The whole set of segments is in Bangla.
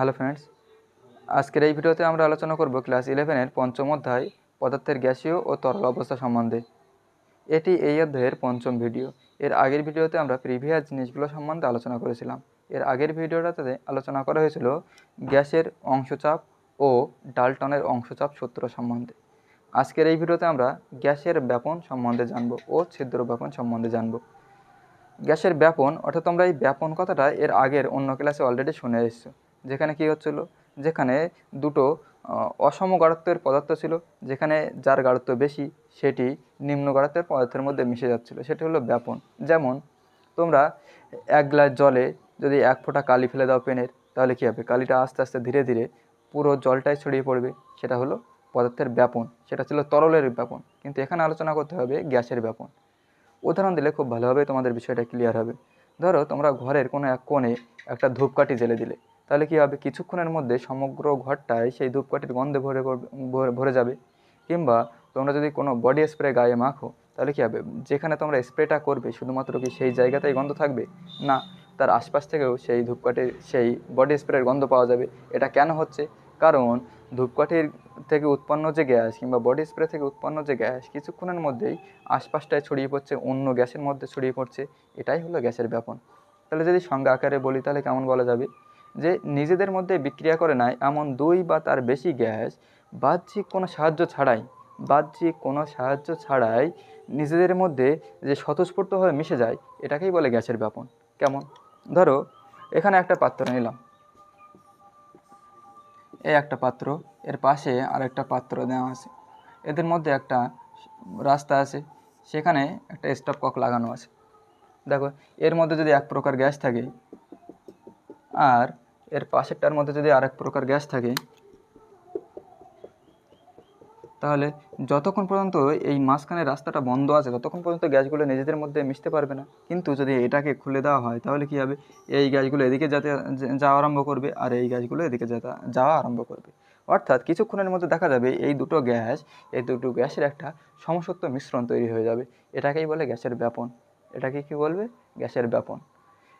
হ্যালো ফ্রেন্ডস, আজকের এই ভিডিওতে আমরা আলোচনা করব ক্লাস ইলেভেনের পঞ্চম অধ্যায়, পদার্থের গ্যাসীয় ও তরল অবস্থা সম্বন্ধে। এটি এই অধ্যায়ের পঞ্চম ভিডিও। এর আগের ভিডিওতে আমরা প্রিভিয়াস জিনিসগুলো সম্বন্ধে আলোচনা করেছিলাম। এর আগের ভিডিওটাতে আলোচনা করা হয়েছিল গ্যাসের অংশচাপ ও ডালটনের অংশচাপ সূত্র সম্বন্ধে। আজকের এই ভিডিওতে আমরা গ্যাসের ব্যাপন সম্বন্ধে জানব ও ছিদ্র ব্যাপন সম্বন্ধে জানব। গ্যাসের ব্যাপন, অর্থাৎ তোমরা এই ব্যাপন কথাটা এর আগের অন্য ক্লাসে অলরেডি শুনে এসছো। যেখানে কি হচ্ছিল? যেখানে দুটো অসম গাঢ়ত্বের পদার্থ ছিল, যেখানে যার গাঢ়ত্ব বেশি, সেটি নিম্ন গাঢ়ত্বের পদার্থের মধ্যে মিশে যাচ্ছিল। সেটি হলো ব্যাপন। যেমন, তোমরা এক গ্লাস জলে যদি এক ফোঁটা কালি ফেলে দাও পেনের, তাহলে কী হবে? কালিটা আস্তে আস্তে ধীরে ধীরে পুরো জলটাই ছড়িয়ে পড়বে। সেটা হলো পদার্থের ব্যাপন। সেটা ছিল তরলের ব্যাপন। কিন্তু এখানে আলোচনা করতে হবে গ্যাসের ব্যাপন। উদাহরণ দিলে খুব ভালোভাবে তোমাদের বিষয়টা ক্লিয়ার হবে। ধরো, তোমরা ঘরের কোনো এক কোণে একটা ধূপকাঠি জেলে দিলে। তাহলে কী হবে? কিছুক্ষণের মধ্যে সমগ্র ঘরটায় সেই ধূপকাঠির গন্ধে ভরে ভরে যাবে। কিংবা তোমরা যদি কোনো বডি স্প্রে গায়ে মাখো, তাহলে কী হবে? যেখানে তোমরা স্প্রেটা করবে, শুধুমাত্র কি সেই জায়গাতেই গন্ধ থাকবে? না, তার আশপাশ থেকেও সেই ধূপকাঠির, সেই বডি স্প্রের গন্ধ পাওয়া যাবে। এটা কেন হচ্ছে? কারণ ধূপকাঠির থেকে উৎপন্ন যে গ্যাস কিংবা বডি স্প্রে থেকে উৎপন্ন যে গ্যাস, কিছুক্ষণের মধ্যেই আশপাশটায় ছড়িয়ে পড়ছে, অন্য গ্যাসের মধ্যে ছড়িয়ে পড়ছে। এটাই হলো গ্যাসের ব্যাপন। তাহলে যদি সংজ্ঞা আকারে বলি, তাহলে কেমন বলা যাবে? যে নিজেদের মধ্যে বিক্রিয়া করে নাই, এমন দুই বা তার বেশি গ্যাস, বাহ্যিক কোনো সাহায্য ছাড়াই, বাহ্যিক কোনো সাহায্য ছাড়াই নিজেদের মধ্যে যে স্বতঃস্ফূর্তভাবে মিশে যায়, এটাকেই বলে গ্যাসের ব্যাপন। কেমন? ধরো, এখানে একটা পাত্র নিলাম। এই একটা পাত্র, এর পাশে আর একটা পাত্র দেওয়া আছে। এদের মধ্যে একটা রাস্তা আছে, সেখানে একটা স্টপ কক লাগানো আছে। দেখো, এর মধ্যে যদি এক প্রকার গ্যাস থাকে আর এর পাশেরটার মধ্যে যদি আরেক প্রকার গ্যাস থাকে, তাহলে যতক্ষণ পর্যন্ত এই মাঝখানে রাস্তাটা বন্ধ আছে, ততক্ষণ পর্যন্ত গ্যাসগুলো নিজেদের মধ্যে মিশতে পারবে না। কিন্তু যদি এটাকে খুলে দেওয়া হয়, তাহলে কী হবে? এই গ্যাসগুলো এদিকে যাতে যাওয়া আরম্ভ করবে, আর এই গ্যাসগুলো এদিকে যাওয়া আরম্ভ করবে। অর্থাৎ কিছুক্ষণের মধ্যে দেখা যাবে এই দুটো গ্যাস, এই দুটো গ্যাসের একটা সমসত্ব মিশ্রণ তৈরি হয়ে যাবে। এটাকেই বলে গ্যাসের ব্যাপন। এটাকে কি বলবে? গ্যাসের ব্যাপন।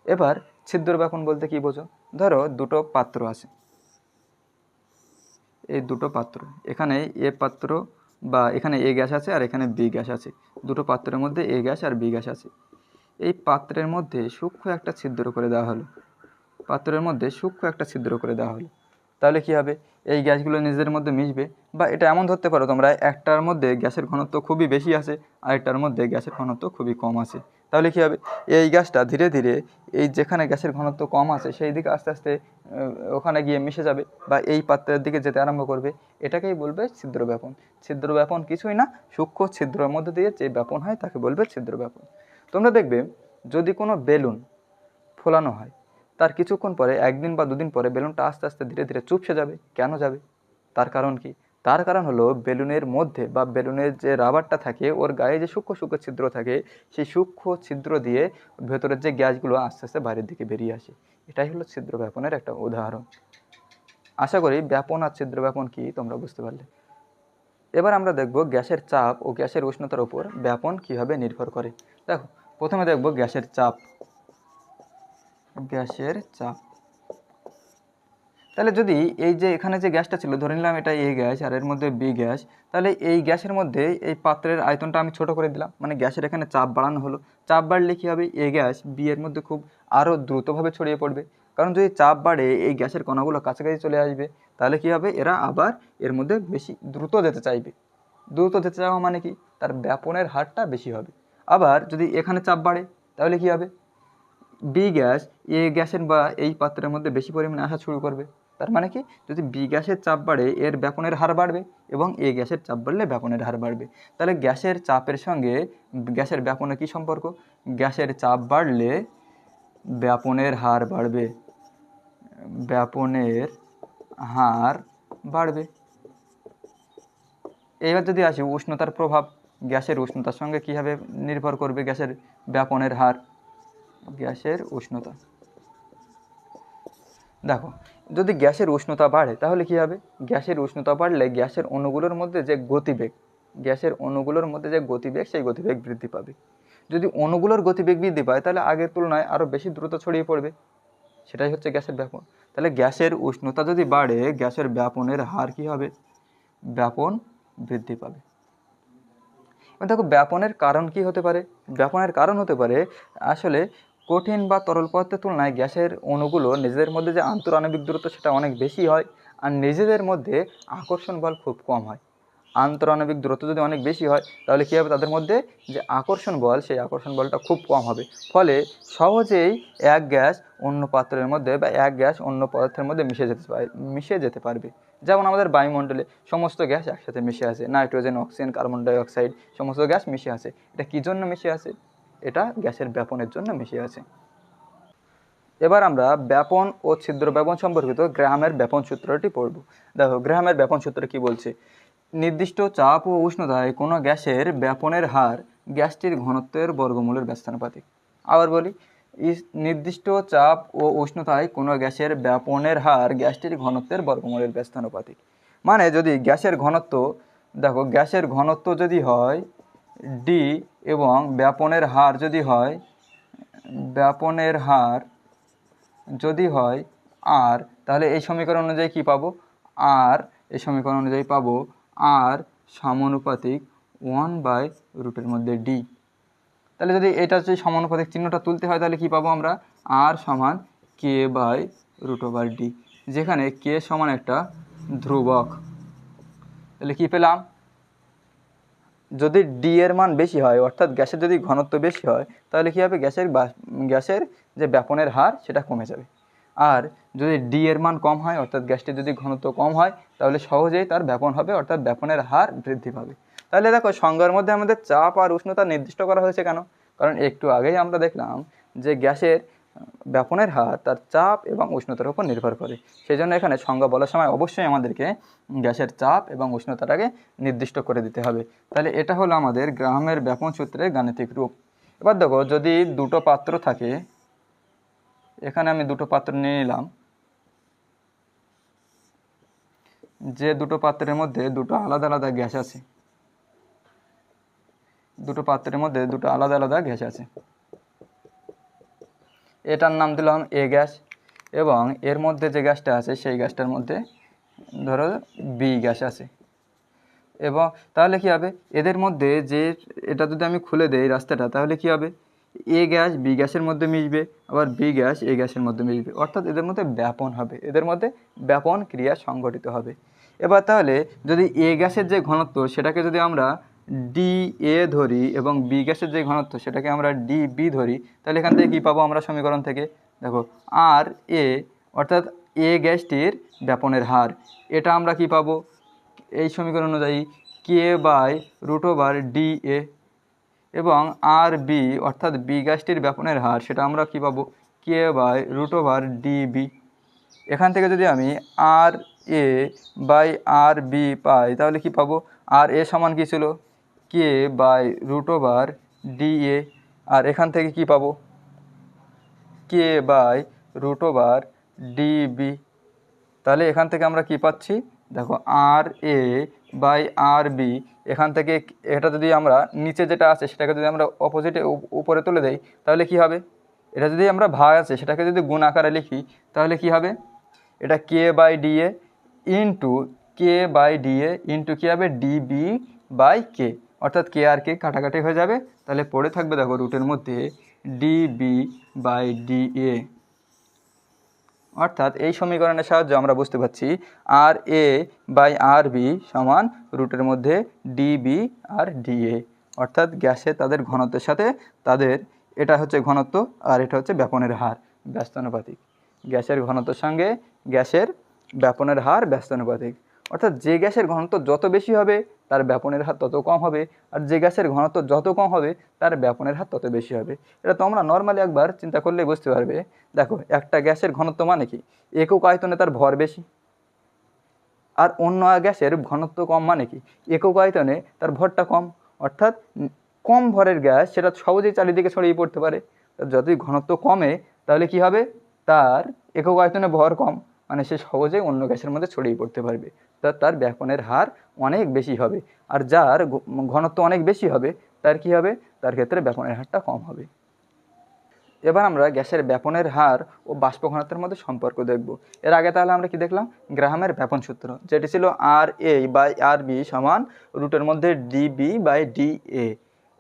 এবার ছিদ্র ব্যাপন বলতে কি বোঝো? ধরো দুটো পাত্র আছে। এই দুটো পাত্র, এখানে এ পাত্র বা এখানে এ গ্যাস আছে আর এখানে বি গ্যাস আছে। দুটো পাত্রের মধ্যে এ গ্যাস আর বি গ্যাস আছে। এই পাত্রের মধ্যে সূক্ষ্ম একটা ছিদ্র করে দেওয়া হলো। পাত্রের মধ্যে সূক্ষ্ম একটা ছিদ্র করে দেওয়া হলো। তাহলে কী হবে? এই গ্যাসগুলো নিজেদের মধ্যে মিশবে। বা এটা এমন ধরতে পারো, তোমরা একটার মধ্যে গ্যাসের ঘনত্ব খুবই বেশি আছে আরেকটার মধ্যে গ্যাসের ঘনত্ব খুবই কম আছে। তাহলে কী হবে? এই গ্যাসটা ধীরে ধীরে এই যেখানে গ্যাসের ঘনত্ব কম আছে, সেই দিকে আস্তে আস্তে ওখানে গিয়ে মিশে যাবে বা এই পাত্রের দিকে যেতে আরম্ভ করবে। এটাকেই বলবে ছিদ্র ব্যাপন ছিদ্র ব্যাপন কিছুই না, সূক্ষ্ম ছিদ্রের মধ্যে দিয়ে যে ব্যাপন হয় তাকে বলবে ছিদ্র ব্যাপন তোমরা দেখবে, যদি কোনো বেলুন ফোলানো হয়, তার কিছুক্ষণ পরে, একদিন বা দুদিন পরে বেলুনটা আস্তে আস্তে ধীরে ধীরে চুপসে যাবে। কেন যাবে? তার কারণ কি? তার কারণ হলো বেলুনের মধ্যে বা বেলুনের যে রাবারটা থাকে, ওর গায়ে যে সূক্ষ্ম সূক্ষ্ম ছিদ্র থাকে, সেই সূক্ষ্ম ছিদ্র দিয়ে ভেতরের যে গ্যাসগুলো আস্তে আস্তে বাইরের দিকে বেরিয়ে আসে। এটাই হলো ছিদ্র ব্যাপনের একটা উদাহরণ। আশা করি ব্যাপন আর ছিদ্র ব্যাপন কি তোমরা বুঝতে পারলে। এবার আমরা দেখব গ্যাসের চাপ ও গ্যাসের উষ্ণতার উপর ব্যাপন কীভাবে নির্ভর করে। দেখো, প্রথমে দেখব গ্যাসের চাপ। গ্যাসের চাপ। তাহলে যদি এই যে এখানে যে গ্যাসটা ছিল, ধরে নিলাম এটা এ গ্যাস আর এর মধ্যে বি গ্যাস, তাহলে এই গ্যাসের মধ্যে এই পাত্রের আয়তনটা আমি ছোট করে দিলাম। মানে গ্যাসের এখানে চাপ বাড়ানো হলো। চাপ বাড়লে কী হবে? এ গ্যাস বি এর মধ্যে খুব আরও দ্রুতভাবে ছড়িয়ে পড়বে। কারণ যদি চাপ বাড়ে, এই গ্যাসের কণাগুলো কাছাকাছি চলে আসবে, তাহলে কী হবে? এরা আবার এর মধ্যে বেশি দ্রুত যেতে চাইবে। দ্রুত যেতে চাওয়া মানে কি? তার ব্যাপনের হারটা বেশি হবে। আবার যদি এখানে চাপ বাড়ে, তাহলে কী হবে? বি গ্যাস এ গ্যাসের বা এই পাত্রের মধ্যে বেশি পরিমাণে আসা শুরু করবে। তার মানে কি? যদি বি গ্যাসের চাপ বাড়ে, এর ব্যাপনের হার বাড়বে এবং এ গ্যাসের চাপ বাড়লে ব্যাপনের হার বাড়বে। তাহলে গ্যাসের চাপের সঙ্গে গ্যাসের ব্যাপনের কী সম্পর্ক? গ্যাসের চাপ বাড়লে ব্যাপনের হার বাড়বে। ব্যাপনের হার বাড়বে। এবার যদি আসি, উষ্ণতার প্রভাব, গ্যাসের উষ্ণতার সঙ্গে কীভাবে নির্ভর করবে গ্যাসের ব্যাপনের হার? গ্যাসের উষ্ণতা। দেখো, যদি গ্যাসের উষ্ণতা বাড়ে, তাহলে কি হবে? গ্যাসের উষ্ণতা বাড়লে গ্যাসের অণুগুলোর মধ্যে যে গতিবেগ, গ্যাসের অণুগুলোর মধ্যে যে গতিবেগ, সেই গতিবেগ বৃদ্ধি পাবে। যদি অণুগুলোর গতিবেগ বৃদ্ধি পায়, তাহলে আগের তুলনায় আরও বেশি দ্রুত ছড়িয়ে পড়বে। সেটাই হচ্ছে গ্যাসের ব্যাপন। তাহলে গ্যাসের উষ্ণতা যদি বাড়ে, গ্যাসের ব্যাপনের হার কি হবে? ব্যাপন বৃদ্ধি পাবে। দেখো, ব্যাপনের কারণ কি হতে পারে? ব্যাপনের কারণ হতে পারে, আসলে কঠিন বা তরল পদার্থের তুলনায় গ্যাসের অণুগুলো নিজেদের মধ্যে যে আন্তরাণবিক দূরত্ব সেটা অনেক বেশি হয় আর নিজেদের মধ্যে আকর্ষণ বল খুব কম হয়। আন্তরাণবিক দূরত্ব যদি অনেক বেশি হয়, তাহলে কী হবে? তাদের মধ্যে যে আকর্ষণ বল, সেই আকর্ষণ বলটা খুব কম হবে। ফলে সহজেই এক গ্যাস অন্য পাত্রের মধ্যে বা এক গ্যাস অন্য পদার্থের মধ্যে মিশে যেতে পারে, মিশে যেতে পারবে। যেমন আমাদের বায়ুমণ্ডলে সমস্ত গ্যাস একসাথে মিশে আছে, নাইট্রোজেন, অক্সিজেন, কার্বন ডাইঅক্সাইড, সমস্ত গ্যাস মিশে আছে। এটা কী জন্য মিশে আছে? এটা গ্যাসের ব্যাপনের জন্য মিশে আছে। এবার আমরা ব্যাপন ও ছিদ্র ব্যাপন সম্পর্কিত গ্রামের ব্যাপন সূত্রটি পড়ব। দেখো গ্রামের ব্যাপন সূত্র কি বলছে? নির্দিষ্ট চাপ ও উষ্ণতায় কোনো গ্যাসের ব্যাপনের হার গ্যাসটির ঘনত্বের বর্গমূলের ব্যস্তানুপাতিক। আবার বলি নির্দিষ্ট চাপ ও উষ্ণতায় কোনো গ্যাসের ব্যাপনের হার গ্যাসটির ঘনত্বের বর্গমূলের ব্যস্তানুপাতিক। মানে যদি গ্যাসের ঘনত্ব, দেখো, গ্যাসের ঘনত্ব যদি হয় ডি এবং ব্যাপনের হার যদি হয়, ব্যাপনের হার যদি হয় আর তাহলে এই সমীকরণ অনুযায়ী কি পাবো? আর এই সমীকরণ অনুযায়ী পাবো আর সমানুপাতিক ওয়ান বাই রুটের মধ্যে ডি তাহলে যদি এটা হচ্ছে সমানুপাতিক চিহ্নটা তুলতে হয়, তাহলে কি পাবো আমরা? আর সমান K by root over D যেখানে কে সমান একটা ধ্রুবক। তাহলে কি পেলাম? যদি ডি এর মান বেশি হয়, অর্থাৎ গ্যাসের যদি ঘনত্ব বেশি হয়, তাহলে কী হবে? গ্যাসের গ্যাসের যে ব্যাপনের হার, সেটা কমে যাবে। আর যদি ডি এর মান কম হয়, অর্থাৎ গ্যাসটির যদি ঘনত্ব কম হয়, তাহলে সহজেই তার ব্যাপন হবে, অর্থাৎ ব্যাপনের হার বৃদ্ধি পাবে। তাহলে দেখো, সংজ্ঞার মধ্যে আমাদের চাপ আর উষ্ণতা নির্দিষ্ট করা হয়েছে কেন? কারণ একটু আগেই আমরা দেখলাম যে গ্যাসের ব্যাপনের হার, তার চাপ এবং উষ্ণতার উপর নির্ভর করে। সেই জন্য এখানে সংজ্ঞা বলার সময় অবশ্যই আমাদেরকে গ্যাসের চাপ এবং উষ্ণতাটাকে নির্দিষ্ট করে দিতে হবে। তাহলে এটা হলো আমাদের গ্রামের ব্যাপন সূত্রের গাণিতিক রূপ। এবার দেখো, যদি দুটো পাত্র থাকে, এখানে আমি দুটো পাত্র নিয়ে নিলাম। যে দুটো পাত্রের মধ্যে দুটো আলাদা আলাদা গ্যাস আছে, দুটো পাত্রের মধ্যে দুটো আলাদা আলাদা গ্যাস আছে। এটার নাম দিলাম এ গ্যাস এবং এর মধ্যে যে গ্যাসটা আছে সেই গ্যাসটার মধ্যে ধরো বি গ্যাস আছে। এবং তাহলে কি হবে? এদের মধ্যে যে এটা যদি আমি খুলে দেই রাস্তাটা, তাহলে কি হবে? এ গ্যাস বি গ্যাসের মধ্যে মিশবে, আবার বি গ্যাস এ গ্যাসের মধ্যে মিশবে। অর্থাৎ এদের মধ্যে ব্যাপন হবে, এদের মধ্যে ব্যাপন ক্রিয়া সংঘটিত হবে। এবার তাহলে যদি এ গ্যাসের যে ঘনত্ব, সেটাকে যদি আমরা ডি এ ধরি এবং বি গ্যাসের যে ঘনত্ব সেটাকে আমরা ডি বি ধরি, তাহলে এখান থেকে কী পাবো আমরা সমীকরণ থেকে? দেখো আর এ অর্থাৎ এ গ্যাসটির ব্যাপনের হার। এটা আমরা কি পাবো? এই সমীকরণ অনুযায়ী K by root over D A এবং আর বি অর্থাৎ বি গ্যাসটির ব্যাপনের হার, সেটা আমরা কি পাবো? K by root over D B এখান থেকে যদি আমি আর এ বাই আর বি পাই, তাহলে কি পাবো? আর এ সমান কি ছিল? K by root over D A আর এখান থেকে কি পাবো? K by root over D B তাহলে এখান থেকে আমরা কি পাচ্ছি? দেখো আর এ বাই আর বি এখান থেকে এটা যদি আমরা নিচে যেটা আছে, সেটাকে যদি আমরা অপোজিটে উপরে তুলে দেই, তাহলে কি হবে? এটা যদি আমরা ভাগ আছে, সেটাকে যদি গুণ আকারে লিখি, তাহলে কি হবে? এটা K by D A into K by D A into কী হবে? ডিবি বাই কে অর্থাৎ কে আর কে কাটাকাটি হয়ে যাবে। তাহলে পড়ে থাকবে দেখো রুটের মধ্যে ডিবি বাই ডি এ অর্থাৎ এই সমীকরণের সাহায্যে আমরা বুঝতে পারছি আর এ বাই আর বি সমান রুটের মধ্যে ডিবি আর ডিএ অর্থাৎ গ্যাসে তাদের ঘনত্বের সাথে তাদের এটা হচ্ছে ঘনত্ব আর এটা হচ্ছে ব্যাপনের হার ব্যস্তানুপাতিক গ্যাসের ঘনত্বের সঙ্গে গ্যাসের ব্যাপনের হার ব্যস্তানুপাতিক অর্থাৎ যে গ্যাসের ঘনত্ব যত বেশি হবে, তার ব্যাপনের হার তত কম হবে। আর যে গ্যাসের ঘনত্ব যত কম হবে, তার ব্যাপনের হার তত বেশি হবে। এটা তোমরা নর্মালি একবার চিন্তা করলেই বুঝতে পারবে। দেখো, একটা গ্যাসের ঘনত্ব মানে কি? একক আয়তনে তার ভর বেশি। আর অন্য গ্যাসের ঘনত্ব কম মানে কি? একক আয়তনে তার ভরটা কম। অর্থাৎ কম ভরের গ্যাস সেটা সহজেই চারিদিকে ছড়িয়ে পড়তে পারে। যতই ঘনত্ব কমে, তাহলে কি হবে? তার একক আয়তনে ভর কম। মানে সে সহজেই অন্য গ্যাসের মধ্যে ছড়িয়ে পড়তে পারবে। তা তার ব্যাপনের হার অনেক বেশি হবে। আর যার ঘনত্ব অনেক বেশি হবে, তার কি হবে? তার ক্ষেত্রে ব্যাপনের হারটা কম হবে। এবার আমরা গ্যাসের ব্যাপনের হার ও বাষ্প ঘনত্বের মধ্যে সম্পর্ক দেখব। এর আগে তাহলে আমরা কি দেখলাম? গ্রাহামের ব্যাপন সূত্র, যেটি ছিল আর এ বাই আর বি সমান রুটের মধ্যে D B by D A.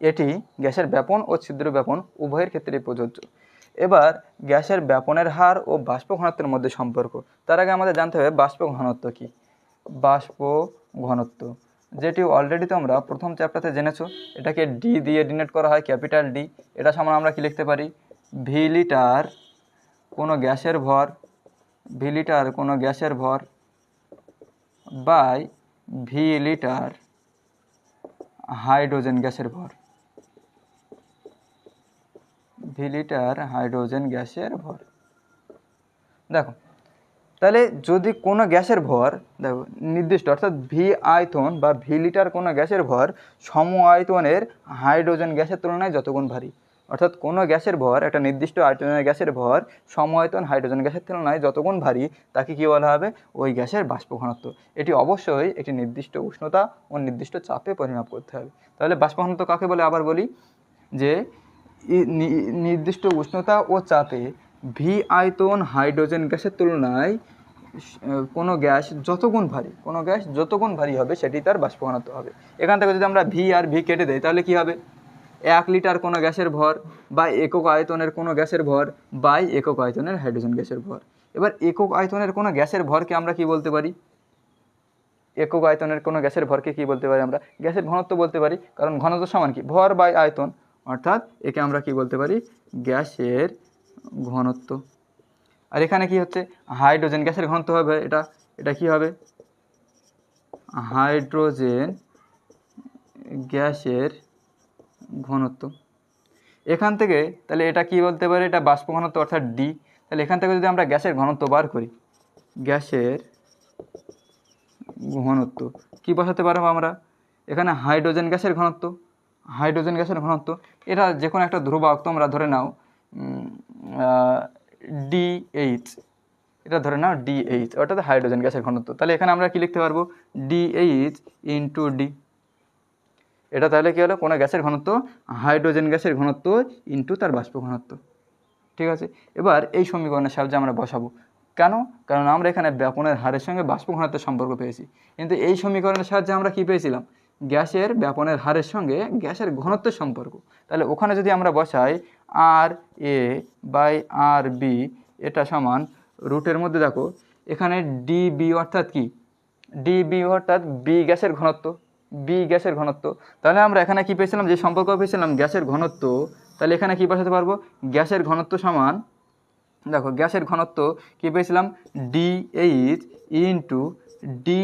এটি গ্যাসের ব্যাপন ও ছিদ্র ব্যাপন উভয়ের ক্ষেত্রেই প্রযোজ্য। এবার গ্যাসের ব্যাপনের হার ও বাষ্প ঘনত্বের মধ্যে সম্পর্ক। তার আগে আমাদের জানতে হবে বাষ্প ঘনত্ব কি? বাষ্প ঘনত্ব যেটি অলরেডি তোমরা প্রথম চ্যাপ্টারতে জেনেছো। এটাকে ডি দিয়ে ডিনেট করা হয় ক্যাপিটাল ডি এটা সমান আমরা কি লিখতে পারি? ভি লিটার কোনো গ্যাসের ভর ভি লিটার কোনো গ্যাসের ভর বাই ভি লিটার হাইড্রোজেন গ্যাসের ভর। ভি লিটার হাইড্রোজেন গ্যাসের ভর। দেখো, তাহলে যদি কোনো গ্যাসের ভর, দেখো, নির্দিষ্ট, অর্থাৎ ভি আয়তন বা ভি লিটার কোনো গ্যাসের ভর সম আয়তনের হাইড্রোজেন গ্যাসের তুলনায় যতগুণ ভারী। অর্থাৎ কোনো গ্যাসের ভর, একটা নির্দিষ্ট আয়তনের গ্যাসের ভর সম আয়তন হাইড্রোজেন গ্যাসের তুলনায় যতগুণ ভারী, তাকে কী বলা হবে? ওই গ্যাসের বাষ্প ঘনত্ব এটি অবশ্যই একটি নির্দিষ্ট উষ্ণতা ও নির্দিষ্ট চাপে পরিমাপ করতে হবে। তাহলে বাষ্প ঘনত্ব কাকে বলে? আবার বলি যে নির্দিষ্ট উষ্ণতা ও চাপে ভি আয়তন হাইড্রোজেন গ্যাসের তুলনায় কোনো গ্যাস যতগুণ ভারী, কোনো গ্যাস যতগুণ ভারী হবে সেটি তার বাষ্পঘনত্ব হবে। এখান থেকে যদি আমরা ভি আর ভি কেটে দেই, তাহলে কি হবে? এক লিটার কোনো গ্যাসের ভর বা একক আয়তনের কোনো গ্যাসের ভর বাই একক আয়তনের হাইড্রোজেন গ্যাসের ভর। এবার একক আয়তনের কোনো গ্যাসের ভরকে আমরা কি বলতে পারি? একক আয়তনের কোনো গ্যাসের ভরকে কি বলতে পারি আমরা? গ্যাসের ঘনত্ব বলতে পারি, কারণ ঘনত্ব সমান কি? ভর বাই আয়তন। অর্থাৎ একে আমরা কি বলতে পারি? গ্যাসের ঘনত্ব। আর এখানে কি হচ্ছে? হাইড্রোজেন গ্যাসের ঘনত্ব হবে। এটা এটা কি হবে? হাইড্রোজেন গ্যাসের ঘনত্ব। এখান থেকে, তাহলে এটা কি বলতে পারি? এটা বাষ্প ঘনত্ব অর্থাৎ ডি তাহলে এখান থেকে যদি আমরা গ্যাসের ঘনত্ব বার করি, গ্যাসের ঘনত্ব, কি বসাতে পারব আমরা? এখানে হাইড্রোজেন গ্যাসের ঘনত্ব, হাইড্রোজেন গ্যাসের ঘনত্ব। এটা যে কোনো একটা ধ্রুবক তোমরা ধরে নাও ডিএইচ এটা ধরে নাও ডিএইচ অর্থাৎ হাইড্রোজেন গ্যাসের ঘনত্ব। তাহলে এখানে আমরা কি লিখতে পারব? ডিএইচ ইন্টু ডি এটা তাহলে কী হলো? কোনো গ্যাসের ঘনত্ব, হাইড্রোজেন গ্যাসের ঘনত্ব ইন্টু তার বাষ্প ঘনত্ব। ঠিক আছে? এবার এই সমীকরণের সাহায্যে আমরা বসাবো। কেন? কারণ আমরা এখানে ব্যাপনের হারের সঙ্গে বাষ্প ঘনত্বের সম্পর্ক পেয়েছি। কিন্তু এই সমীকরণের সাহায্যে আমরা কি পেয়েছিলাম? গ্যাসের ব্যাপনের হারের সঙ্গে গ্যাসের ঘনত্বের সম্পর্ক। তাহলে ওখানে যদি আমরা বসাই আর এ বাই আর বি, এটা সমান রুটের মধ্যে দেখো, এখানে ডিবি অর্থাৎ কি? ডিবি অর্থাৎ বি গ্যাসের ঘনত্ব। বি গ্যাসের ঘনত্ব। তাহলে আমরা এখানে কি পেয়েছিলাম? যে সম্পর্ক পেয়েছিলাম গ্যাসের ঘনত্ব, তাহলে এখানে কি বসাতে পারব? গ্যাসের ঘনত্ব সমান, দেখো, গ্যাসের ঘনত্ব কি পেয়েছিলাম? D H into D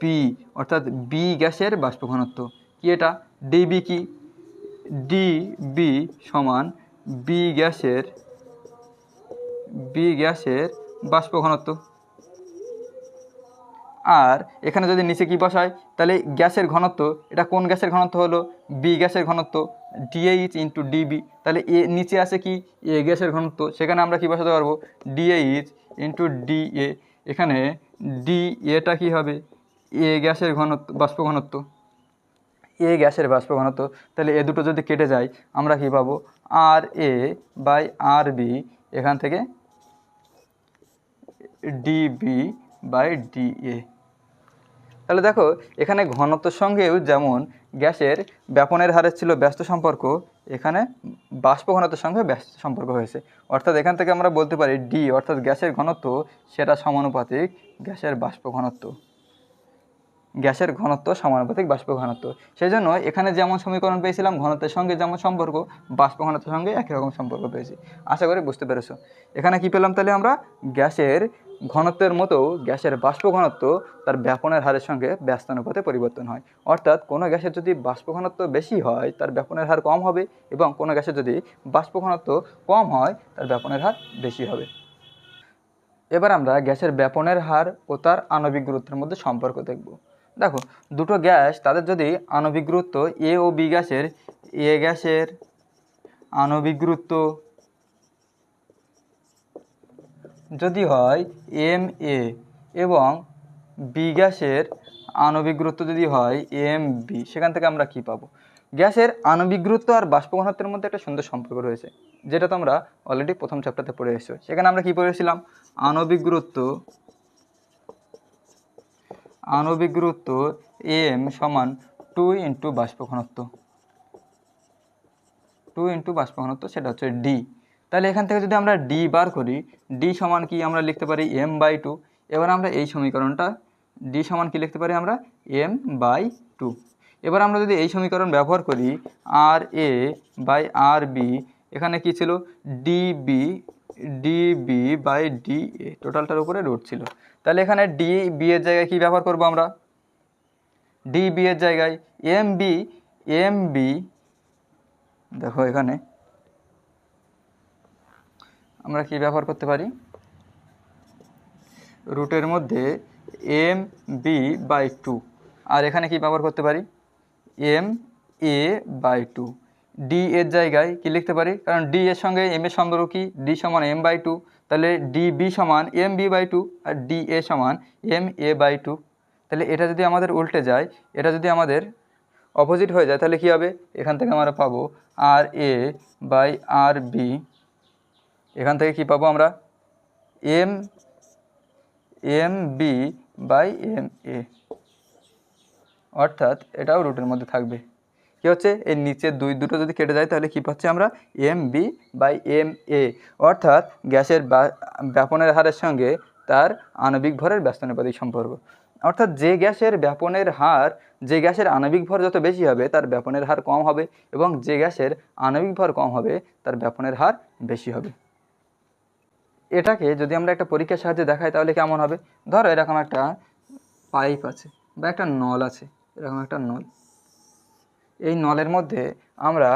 B অর্থাৎ বি গ্যাসের বাষ্প ঘনত্ব কি এটা? ডিবি কি? ডি বি সমান বি গ্যাসের বি গ্যাসের বাষ্প ঘনত্ব আর এখানে যদি নিচে কি বসায় তাহলে গ্যাসের ঘনত্ব, এটা কোন গ্যাসের ঘনত্ব হলো? বি গ্যাসের ঘনত্ব ডিএইচ ইন্টু ডিবি তাহলে এ নিচে আছে কি? এ গ্যাসের ঘনত্ব। সেখানে আমরা কি বসাতে পারব? ডিএইচ ইন্টু ডিএ এখানে ডি এটা কী হবে? এ গ্যাসের ঘনত্ব, বাষ্প ঘনত্ব। এ গ্যাসের বাষ্প ঘনত্ব, তাহলে এ দুটো যদি কেটে যায়, আমরা কী পাবো? আর এ বাই আর বি এখান থেকে ডিবি বাই ডি এ তাহলে দেখো, এখানে ঘনত্বের সঙ্গেও যেমন গ্যাসের ব্যাপনের হারের ছিল ব্যস্ত সম্পর্ক, এখানে বাষ্প ঘনত্বের সঙ্গে ব্যস্ত সম্পর্ক হয়েছে। অর্থাৎ এখান থেকে আমরা বলতে পারি ডি অর্থাৎ গ্যাসের ঘনত্ব, সেটা সমানুপাতিক গ্যাসের বাষ্প ঘনত্ব গ্যাসের ঘনত্ব সমানুপাতিক বাষ্প ঘনত্ব সেই জন্য এখানে যেমন সমীকরণ পেয়েছিলাম, ঘনত্বের সঙ্গে যেমন সম্পর্ক বাষ্প ঘনত্বের সঙ্গে একই রকম সম্পর্ক পেয়েছি। আশা করি বুঝতে পেরেছ। এখানে কি পেলাম তাহলে আমরা? গ্যাসের ঘনত্বের মতো গ্যাসের বাষ্প ঘনত্ব তার ব্যাপনের হারের সঙ্গে ব্যস্তানুপাতে পরিবর্তন হয়। অর্থাৎ কোনো গ্যাসের যদি বাষ্প ঘনত্ব বেশি হয়, তার ব্যাপনের হার কম হবে এবং কোনো গ্যাসের যদি বাষ্প ঘনত্ব কম হয়, তার ব্যাপনের হার বেশি হবে। এবার আমরা গ্যাসের ব্যাপনের হার ও তার আণবিক গুরুত্বের মধ্যে সম্পর্ক দেখব। দেখো, দুটো গ্যাস তাদের যদি আণবিক গুরুত্ব এ ও বি গ্যাসের এ গ্যাসের আণবিক গুরুত্ব যদি হয় এম এ এবং বি গ্যাসের আণবিক গুরুত্ব যদি হয় এম বি সেখান থেকে আমরা কি পাবো? গ্যাসের আণবিক গুরুত্ব আর বাষ্প ঘনত্বের মধ্যে একটা সুন্দর সম্পর্ক রয়েছে, যেটা তোমরা অলরেডি প্রথম চ্যাপ্টারতে পড়ে এসেছ। সেখানে আমরা কি পড়েছিলাম? আণবিক গুরুত্ব আণবিক গুরুত্ব এম সমান টু ইন্টু বাষ্প ঘনত্ব টু ইন্টু বাষ্প ঘনত্ব সেটা হচ্ছে ডি তাহলে এখান থেকে যদি আমরা ডি বার করি ডি সমান কি আমরা লিখতে পারি এম বাই টু এবার আমরা এই সমীকরণটা ডি সমান কি লিখতে পারি আমরা? এম বাই টু এবার আমরা যদি এই সমীকরণ ব্যবহার করি আর এ বাই আর বি এখানে কি ছিল? DB DB by D A টোটালটার উপরে রুট ছিল। তাহলে এখানে ডি বি এর জায়গায় কি ব্যবহার করব আমরা? ডি বি এর জায়গায় এম বি এম বি দেখো এখানে আমরা কি ব্যবহার করতে পারি? রুটের মধ্যে এম, বি বাই টু। আর এখানে কি ব্যবহার করতে পারি? M, A by two. D এর জায়গায় কি লিখতে পারি? কারণ ডি এর সঙ্গে এম এর সম্পর্ক কি? ডি সমান এম বাই টু। তাহলে ডি বি সমান এম বি বাই টু আর ডি এ সমান এম এ বাই টু। তাহলে এটা যদি আমাদের উল্টে যায়, এটা যদি আমাদের অপোজিট হয়ে যায়, তাহলে কী হবে? এখান থেকে আমরা পাবো আর এ বাই আর বি। এখান থেকে কি পাবো আমরা? M M B by M A অর্থাৎ এটাও রুটের মধ্যে থাকবে। কি হচ্ছে? এর নিচের দুই দুটো যদি কেটে যায়, তাহলে কী পাচ্ছি আমরা? M B by M A অর্থাৎ গ্যাসের ব্যাপনের হারের সঙ্গে তার আণবিক ভরের ব্যস্তানুপাতিক সম্পর্ক। অর্থাৎ যে গ্যাসের ব্যাপনের হার, যে গ্যাসের আণবিক ভর যত বেশি হবে, তার ব্যাপনের হার কম হবে এবং যে গ্যাসের আণবিক ভর কম হবে, তার ব্যাপনের হার বেশি হবে। এটাকে যদি আমরা একটা পরীক্ষার সাহায্যে দেখাই, তাহলে কেমন হবে? ধরো এরকম একটা পাইপ আছে বা একটা নল আছে, এরকম একটা নল। এই নলের মধ্যে আমরা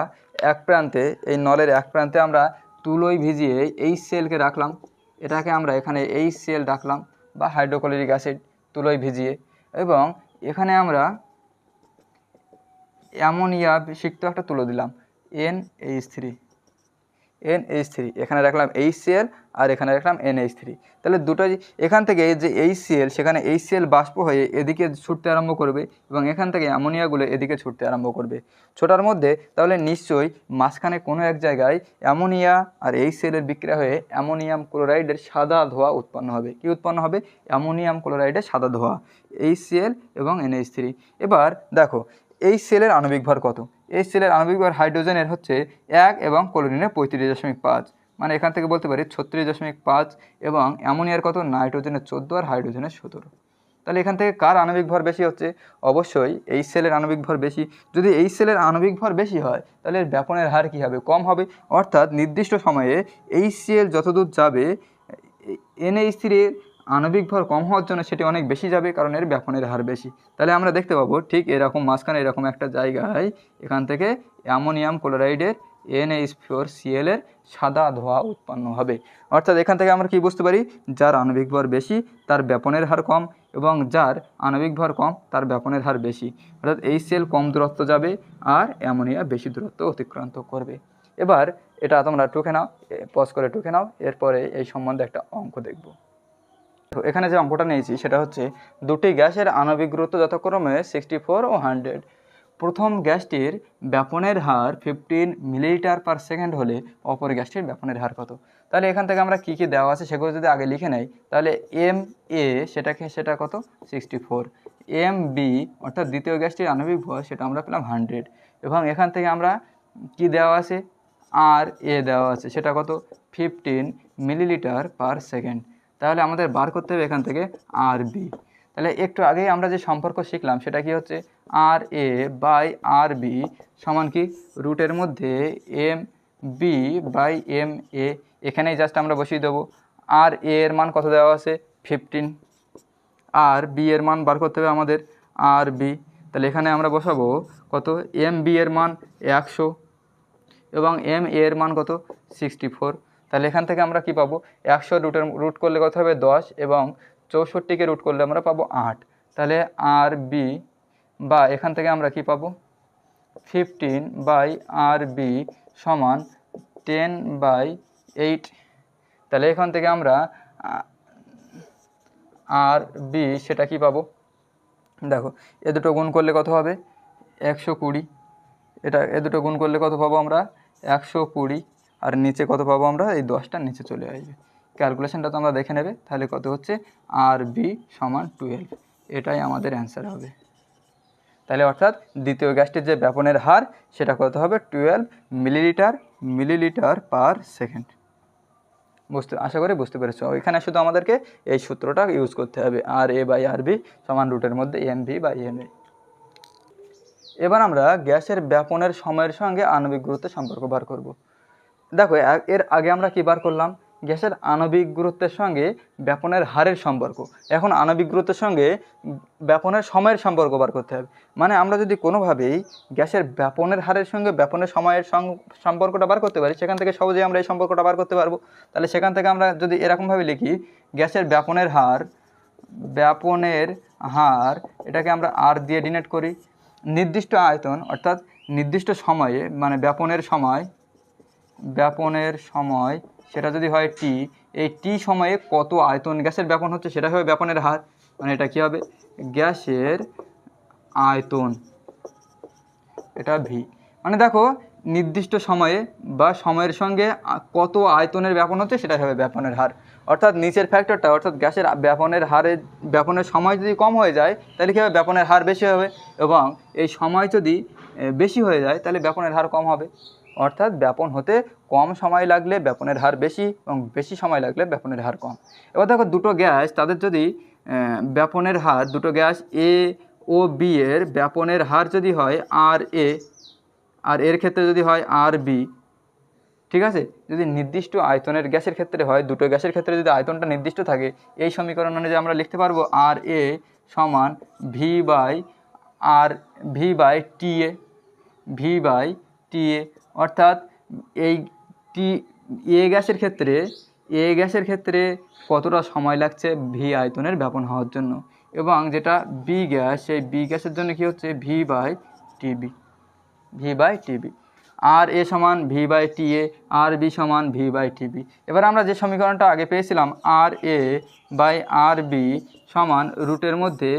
এক প্রান্তে, এই নলের এক প্রান্তে আমরা তুলোয় ভিজিয়ে এই সেলকে রাখলাম। এটাকে আমরা এখানে এই সেল রাখলাম বা হাইড্রোক্লোরিক অ্যাসিড তুলোয় ভিজিয়ে। এবং এখানে আমরা অ্যামোনিয়া সিক্ত একটা তুলো দিলাম, N H three. N H three এখানে রাখলাম এইচ আর এখানে রাখলাম এন এইচ থ্রি তাহলে দুটো এখান থেকে যে এইচ সিএল সেখানে এইচ বাষ্প হয়ে এদিকে ছুটতে আরম্ভ করবে এবং এখান থেকে অ্যামোনিয়াগুলো এদিকে ছুটতে আরম্ভ করবে। ছোটার মধ্যে তাহলে নিশ্চয়ই মাঝখানে কোনো এক জায়গায় অ্যামোনিয়া আর এইচ সিএলের বিক্রিয়া হয়ে অ্যামোনিয়াম ক্লোরাইডের সাদা ধোঁয়া উৎপন্ন হবে। কি উৎপন্ন হবে? অ্যামোনিয়াম ক্লোরাইডের সাদা ধোঁয়া এইচ এবং এনএইচ থ্রি এবার দেখো এই সেলের আণবিক ভর কত? এই সেলের আণবিক ভর হাইড্রোজেনের হচ্ছে এক এবং ক্লোরিনের পঁয়ত্রিশ দশমিক পাঁচ। মানে এখান থেকে বলতে পারি ছত্রিশ দশমিক পাঁচ এবং অ্যামোনিয়ার কত? নাইট্রোজেনের চোদ্দ আর হাইড্রোজেনের সতেরো। তাহলে এখান থেকে কার আণবিক ভর বেশি হচ্ছে? অবশ্যই এই সেলের আণবিক ভর বেশি। যদি এই সেলের আণবিক ভর বেশি হয়, তাহলে এর ব্যাপনের হার কী হবে? কম হবে। অর্থাৎ নির্দিষ্ট সময়ে এই সেল যতদূর যাবে এনএইচ থ্রির আণবিক ভর কম হওয়ার জন্য সেটি অনেক বেশি যাবে, কারণ এর ব্যাপনের হার বেশি। তাহলে আমরা দেখতে পাবো ঠিক এরকম মাঝখানে এরকম একটা জায়গায় এখান থেকে অ্যামোনিয়াম ক্লোরাইডের এনএইচ ফোর সিএলের সাদা ধোঁয়া উৎপন্ন হবে। অর্থাৎ এখান থেকে আমরা কি বুঝতে পারি? যার আণবিক ভর বেশি, তার ব্যাপনের হার কম এবং যার আণবিক ভর কম, তার ব্যাপনের হার বেশি। অর্থাৎ এই সেল কম দূরত্ব যাবে আর অ্যামোনিয়া বেশি দূরত্ব অতিক্রান্ত করবে। এবার এটা তোমরা টুকে নাও পজ করে টুকে নাও, এরপরে এই সম্বন্ধে একটা অঙ্ক দেখব। তো এখানে যে অঙ্কটা নিয়েছি, সেটা হচ্ছে দুটি গ্যাসের আণবিক গুরুত্ব যথাক্রমে সিক্সটি ফোর ও হান্ড্রেড প্রথম গ্যাসটির ব্যাপনের হার ফিফটিন মিলিলিটার পার সেকেন্ড হলে অপর গ্যাসটির ব্যাপনের হার কত? তাহলে এখান থেকে আমরা কী কী দেওয়া আছে সেগুলো যদি আগে লিখে নেই, তাহলে এম এ সেটাকে, সেটা কত? সিক্সটি ফোর এম বি অর্থাৎ দ্বিতীয় গ্যাসটির আণবিক ভর, সেটা আমরা পেলাম হান্ড্রেড এবং এখান থেকে আমরা কি দেওয়া আছে? আর এ দেওয়া আছে, সেটা কত? ফিফটিন মিলিলিটার পার সেকেন্ড তাহলে আমাদের বার করতে হবে এখান থেকে আর বি। তাহলে একটু আগেই আমরা যে সম্পর্ক শিখলাম, সেটা কি হচ্ছে? আর এ বাই আর বি সমান কি? রুটের মধ্যে M B by M A. এখানেই জাস্ট আমরা বসিয়ে দেবো। আর এ এর মান কত দেওয়া আছে? ফিফটিন আর বি এর মান বার করতে হবে আমাদের আর বি। তাহলে এখানে আমরা বসাবো কত? এম বি এর মান একশো এবং এম এর মান কত? সিক্সটি ফোর তাহলে এখান থেকে আমরা কি পাবো? একশো রুটের রুট করলে কত হবে? দশ এবং চৌষট্টিকে রুট করলে আমরা পাবো আট। তাহলে আর বি বা এখান থেকে আমরা কি পাবো? ফিফটিন বাই আর বি সমান টেন বাই এইট তাহলে এখান থেকে আমরা আর বি সেটা কি পাবো? দেখো, এ দুটো গুণ করলে কত হবে? একশো কুড়ি। এটা, এ দুটো গুণ করলে কত পাবো আমরা? একশো কুড়ি। আর নিচে কত পাবো আমরা? এই দশটার নিচে চলে আসবে ক্যালকুলেশনটা তো আমরা দেখে নেবে। তাহলে কত হচ্ছে? আর বি সমান টুয়েলভ এটাই আমাদের অ্যান্সার হবে। তাহলে অর্থাৎ দ্বিতীয় গ্যাসটির যে ব্যাপনের হার, সেটা কত হবে? Twelve millilitre millilitre per second বুঝতে আশা করি বুঝতে পেরেছ। এখানে শুধু আমাদেরকে এই সূত্রটা ইউজ করতে হবে। আর এ বাই আর বি সমান রুটের মধ্যে M V by M A এবার আমরা গ্যাসের ব্যাপনের সময়ের সঙ্গে আণবিক গুরুত্বের সম্পর্ক বার করব। দেখো এর আগে আমরা কি বার করলাম? গ্যাসের আণবিক গুরুত্বের সঙ্গে ব্যাপনের হারের সম্পর্ক। এখন আণবিক গুরুত্বের সঙ্গে ব্যাপনের সময়ের সম্পর্ক বার করতে হবে। মানে আমরা যদি কোনোভাবেই গ্যাসের ব্যাপনের হারের সঙ্গে ব্যাপনের সময়ের সম্পর্কটা বার করতে পারি, সেখান থেকে সহজেই আমরা এই সম্পর্কটা বার করতে পারব। তাহলে সেখান থেকে আমরা যদি এরকমভাবে লিখি, গ্যাসের ব্যাপনের হার ব্যাপনের হার, এটাকে আমরা আর দিয়ে ডিনেট করি। নির্দিষ্ট আয়তন, অর্থাৎ নির্দিষ্ট সময়ে মানে ব্যাপনের সময় ব্যাপনের সময়, সেটা যদি হয় টি এই টি সময়ে কত আয়তন গ্যাসের ব্যাপন হচ্ছে সেটা হবে ব্যাপনের হার। মানে এটা কী হবে? গ্যাসের আয়তন। এটা ভি মানে দেখো, নির্দিষ্ট সময়ে বা সময়ের সঙ্গে কত আয়তনের ব্যাপন হচ্ছে সেটা হবে ব্যাপনের হার। অর্থাৎ নিচের ফ্যাক্টরটা অর্থাৎ গ্যাসের ব্যাপনের হারের ব্যাপনের সময় যদি কম হয়ে যায়, তাহলে কী হবে? ব্যাপনের হার বেশি হবে এবং এই সময় যদি বেশি হয়ে যায়, তাহলে ব্যাপনের হার কম হবে। অর্থাৎ ব্যাপন হতে কম সময় লাগলে ব্যাপনের হার বেশি এবং বেশি সময় লাগলে ব্যাপনের হার কম। এবার দেখো দুটো গ্যাস, তাদের যদি ব্যাপনের হার, দুটো গ্যাস এ ও বি এর ব্যাপনের হার যদি হয় আর এ আর এর ক্ষেত্রে যদি হয় আর বি ঠিক আছে? যদি নির্দিষ্ট আয়তনের গ্যাসের ক্ষেত্রে হয়, দুটো গ্যাসের ক্ষেত্রে যদি আয়তনটা নির্দিষ্ট থাকে, এই সমীকরণ অনুযায়ী আমরা লিখতে পারব আর এ সমান V by R V by T A V by T A অর্থাৎ এই টি, এ গ্যাসের ক্ষেত্রে, এ গ্যাসের ক্ষেত্রে কতটা সময় লাগছে ভি আয়তনের ব্যাপন হওয়ার জন্য? এবং যেটা বি গ্যাস, সেই বি গ্যাসের জন্য কি হচ্ছে? V by TB V by TB R A সমান V by T A R B সমান ভি বাই টিবি এবার আমরা যে সমীকরণটা আগে পেয়েছিলাম আর এ বাই আর বি সমান রুটের মধ্যে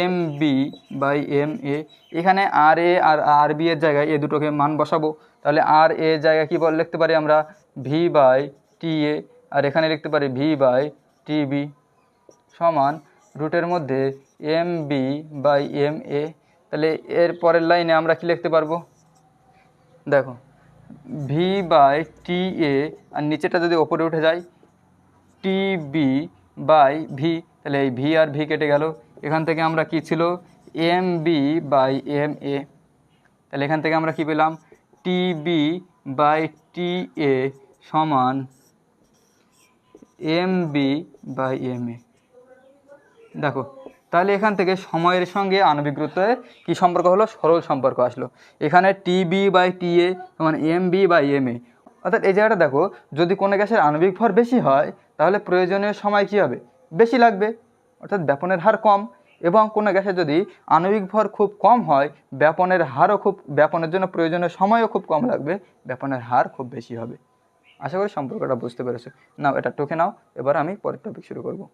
M B by M A এখানে আর এ আর আর বি এর জায়গায় এ দুটোকে মান বসাবো। তাহলে আর এ জায়গায় কী বল লিখতে পারি আমরা? ভি বাই টি এ আর এখানে লিখতে পারি ভি বাই টিবি সমান রুটের মধ্যে M B by M A তাহলে এর পরের লাইনে আমরা কি লিখতে পারব? দেখো ভি বাই টি এ আর নিচেটা যদি ওপরে উঠে যায় টি বি বাই ভি তাহলে এই ভি আর ভি কেটে গেল। এখান থেকে আমরা কি ছিল? M B by M A তাহলে এখান থেকে আমরা কি পেলাম? T B by T A সমান M B by M A দেখো, তাহলে এখান থেকে সময়ের সঙ্গে আণবিক গুরুত্বের কী সম্পর্ক হলো? সরল সম্পর্ক আসলো। এখানে T B by T A সমান M B by M A অর্থাৎ এই জায়গাটা দেখো, যদি কোনো গ্যাসের আণবিক ভর বেশি হয়, তাহলে প্রয়োজনীয় সময় কী হবে? বেশি লাগবে। অর্থাৎ ব্যাপনের হার কম। এবং কোনো গ্যাসে যদি আণবিক ভর খুব কম হয়, ব্যাপনের হারও খুব, ব্যাপনের জন্য প্রয়োজনীয় সময়ও খুব কম লাগবে, ব্যাপনের হার খুব বেশি হবে। আশা করি সম্পর্কটা বুঝতে পেরেছ। নাও, এটা টোকে নাও, এবার আমি পরের টপিক শুরু করব।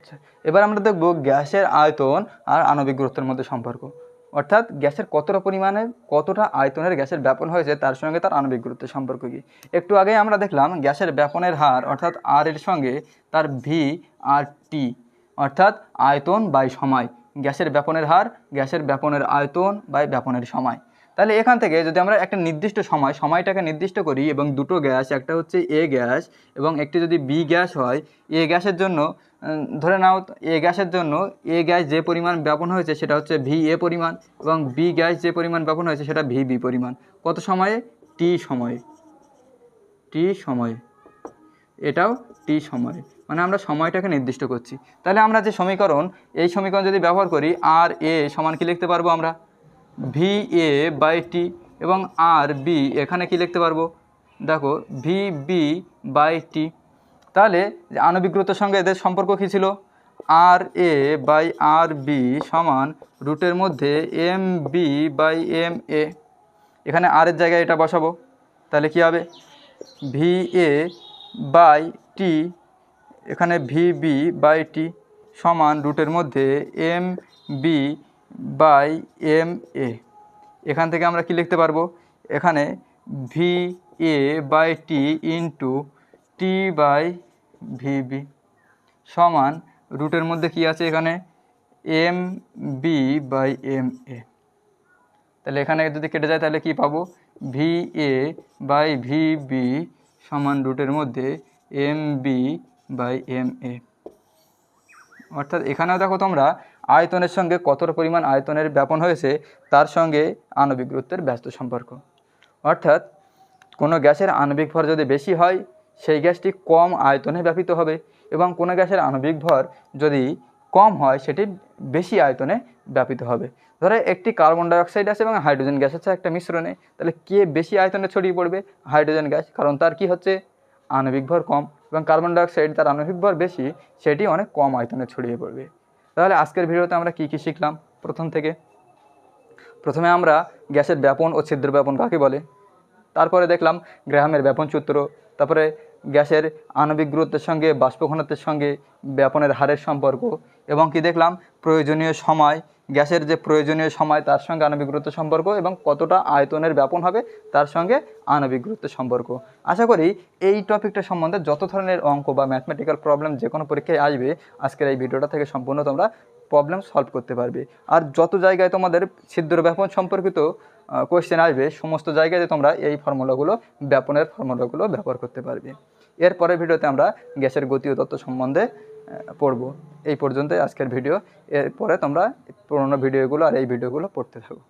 আচ্ছা এবার আমরা দেখব গ্যাসের আয়তন আর আণবিক গুরুত্বের মধ্যে সম্পর্ক। অর্থাৎ গ্যাসের কতটা পরিমাণে, কতটা আয়তনের গ্যাসের ব্যাপন হয়েছে, তার সঙ্গে তার আণবিক গুরুত্বের সম্পর্ক কী? একটু আগে আমরা দেখলাম গ্যাসের ব্যাপনের হার, অর্থাৎ আর এর সঙ্গে তার ভি আর টি অর্থাৎ আয়তন বাই সময়। গ্যাসের ব্যাপনের হার, গ্যাসের ব্যাপনের আয়তন বাই ব্যাপনের সময়। তাহলে এখান থেকে যদি আমরা একটা নির্দিষ্ট সময়, সময়টাকে নির্দিষ্ট করি এবং দুটো গ্যাস, একটা হচ্ছে এ গ্যাস এবং একটি যদি বি গ্যাস হয় এ গ্যাসের জন্য ধরে নাও এ গ্যাসের জন্য এ গ্যাস যে পরিমাণ ব্যাপন হয়েছে সেটা হচ্ছে ভি এ পরিমাণ এবং বি গ্যাস যে পরিমাণ ব্যাপন হয়েছে সেটা ভি বি পরিমাণ। কত সময়ে? টি সময়ে। টি সময়ে। এটাও টি সময়ে। মানে আমরা সময়টাকে নির্দিষ্ট করছি। তাহলে আমরা যে সমীকরণ, এই সমীকরণ যদি ব্যবহার করি আর এ সমান কি লিখতে পারব আমরা? ভি এ বাই টি এবং আর বি এখানে কি লিখতে পারব? দেখো ভি বি বাই টি তাহলে যে সঙ্গে এদের সম্পর্ক কী ছিল? আর এ বাই আর বি সমান রুটের মধ্যে M B by M A এখানে আর এর জায়গায় এটা বসাবো। তাহলে কি হবে? ভি এ বাই টি, এখানে ভি বি বাই টি সমান রুটের মধ্যে M B by M A এখান থেকে আমরা কি লিখতে পারব? এখানে V A by T into T by V B সমান রুটের মধ্যে কি আছে এখানে? M B by M A তাহলে এখানে যদি কেটে যায় তাহলে কি পাবো? V A by V B সমান রুটের মধ্যে M B by M A অর্থাৎ এখানেও দেখো তোমরা আয়তনের সঙ্গে কতটা পরিমাণ আয়তনের ব্যাপন হয়েছে, তার সঙ্গে আণবিক গুরুত্বের ব্যস্ত সম্পর্ক। অর্থাৎ কোনো গ্যাসের আণবিক ভর যদি বেশি হয়, সেই গ্যাসটি কম আয়তনে ব্যাপিত হবে এবং কোনো গ্যাসের আণবিক ভর যদি কম হয়, সেটি বেশি আয়তনে ব্যাপিত হবে। ধরো একটি কার্বন ডাইঅক্সাইড আছে এবং হাইড্রোজেন গ্যাস আছে একটা মিশ্রণে, তাহলে কে বেশি আয়তনে ছড়িয়ে পড়বে? হাইড্রোজেন গ্যাস, কারণ তার কি হচ্ছে? আণবিক ভর কম এবং কার্বন ডাইঅক্সাইড তার আণবিক ভর বেশি, সেটি অনেক কম আয়তনে ছড়িয়ে পড়বে। তাহলে আজকের ভিডিওতে আমরা কী কী শিখলাম? প্রথম থেকে। প্রথমে আমরা গ্যাসের ব্যাপন ও ছিদ্র ব্যাপন কাকে বলে? তারপরে দেখলাম গ্রাহামের ব্যাপন সূত্র, তারপরে গ্যাসের আণবিক গুরুত্বের সঙ্গে বাষ্প ঘনত্বের সঙ্গে ব্যাপনের হারের সম্পর্ক এবং কি দেখলাম? প্রয়োজনীয় সময় গ্যাসের যে প্রয়োজনীয় সময়, তার সঙ্গে আণবিক গুরুত্বের সম্পর্ক এবং কতটা আয়তনের ব্যাপন হবে, তার সঙ্গে আণবিক গুরুত্ব সম্পর্ক। আশা করি এই টপিকটা সম্বন্ধে যত ধরনের অঙ্ক বা ম্যাথমেটিক্যাল প্রবলেম যে কোনো পরীক্ষায় আসবে, আজকের এই ভিডিওটা থেকে সম্পূর্ণ তোমরা প্রবলেম সলভ করতে পারবে। আর যত জায়গায় তোমাদের ছিদ্র ব্যাপন সম্পর্কিত কোয়েশ্চেন আসবে, সমস্ত জায়গায় তোমরা এই ফর্মুলাগুলো, ব্যাপনের ফর্মুলাগুলো ব্যবহার করতে পারবে। এরপরের ভিডিওতে আমরা গ্যাসের গতি ও তত্ত্ব সম্বন্ধে পড়ব। এই পর্যন্তই আজকের ভিডিও। এরপরে তোমরা পুরোনো ভিডিওগুলো আর এই ভিডিওগুলো পড়তে থাকো।